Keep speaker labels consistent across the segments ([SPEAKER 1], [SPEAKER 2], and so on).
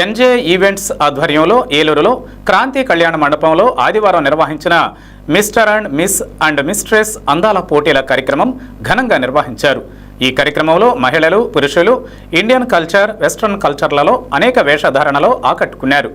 [SPEAKER 1] NJ events ఆధ్వర్యంలో ఏలూరులో క్రాంతి కళ్యాణ మండపంలో ఆదివారం నిర్వహించిన mister and miss and mistress అందాల పోటీల కార్యక్రమం ఘనంగా నిర్వహించారు. ఈ కార్యక్రమంలో మహిళలు పురుషులు ఇండియన్ కల్చర్ వెస్ట్రన్ కల్చర్లలో అనేక వేషధారణలో ఆకట్టుకున్నారు.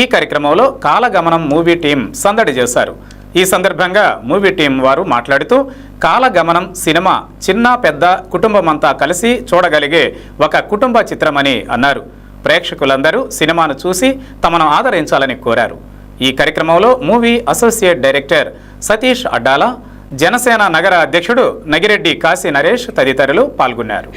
[SPEAKER 1] ఈ కార్యక్రమంలో కాలగమనం మూవీ టీం సందడి చేశారు. ఈ సందర్భంగా మూవీ టీం వారు మాట్లాడుతూ కాలగమనం సినిమా చిన్న పెద్ద కుటుంబమంతా కలిసి చూడగలిగే ఒక కుటుంబ చిత్రమని అన్నారు. ప్రేక్షకులందరూ సినిమాను చూసి తమను ఆదరించాలని కోరారు. ఈ కార్యక్రమంలో movie associate director Satish Addala Janasena నగర అధ్యక్షుడు నగిరెడ్డి కాశీ నరేష్ తదితరులు పాల్గొన్నారు.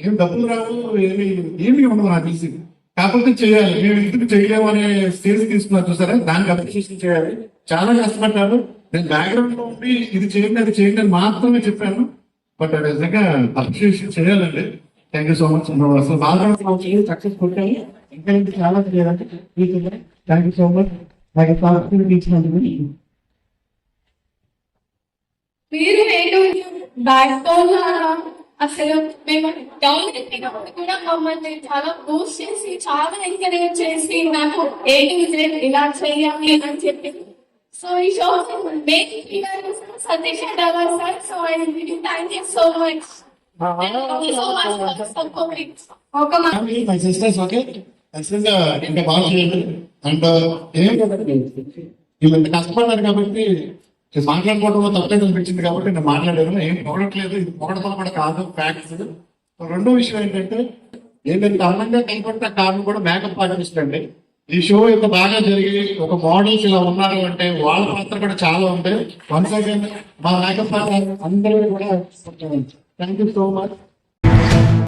[SPEAKER 2] ఏం డబ్బులు రావు ఏమి ఉండదు నాకు తెలిసి కాకపోతే చేయాలి మేము ఇంటికి చేయలేము అనే స్టేజ్ తీసుకున్నారు చూసారా దానికి అప్రిషియేషన్ చేయాలి చాలా కష్టపడ్డారు నేను బ్యాక్గ్రౌండ్లో ఉండి ఇది చేయండి అది చేయండి అని మాత్రమే చెప్పాను బట్ అది నిజంగా అప్రిషియేషన్ చేయాలండి థ్యాంక్ యూ సో మచ్ అసలు బాగా సక్సెస్ కొట్టాము ఇంకా చాలా చేయాలంటే థ్యాంక్ యూ సో మచ్ నాకు ఇచ్చినందుకు
[SPEAKER 3] మీరు నేను బ్యాక్ బోన్ అసలు మేము డౌన్ కూడా మమ్మల్ని చాలా బూస్ట్ చేసి చాలా ఎంకరేజ్ చేసి నాకు ఏంటి ఇలా చేయాలి అని చెప్పి. సో ఈ show making Satish Adala sir so I thank you so much
[SPEAKER 2] and ఏం కష్టపడ్డారు కాబట్టి నేను మాట్లాడుకోవడంలో తప్పే కనిపించింది కాబట్టి నేను మాట్లాడాను. ఏం పొగడట్లేదు ఇది పొగడతలు కూడా కాదు ఫ్యాక్ట్స్ రెండో విషయం ఏంటంటే ఏంటంటే అందంగా కనపడిన కారణం కూడా మేకప్ ఆర్టిస్ట్ అండి. ఈ షో ఇంత బాగా జరిగి ఒక మోడల్స్ ఇలా ఉన్నారు అంటే వాళ్ళ పాత్ర కూడా చాలా ఉంటాయి వన్స్ అగైన్ మా మేకప్ ఆర్టిస్ట్ అందరూ కూడా థ్యాంక్ యూ సో మచ్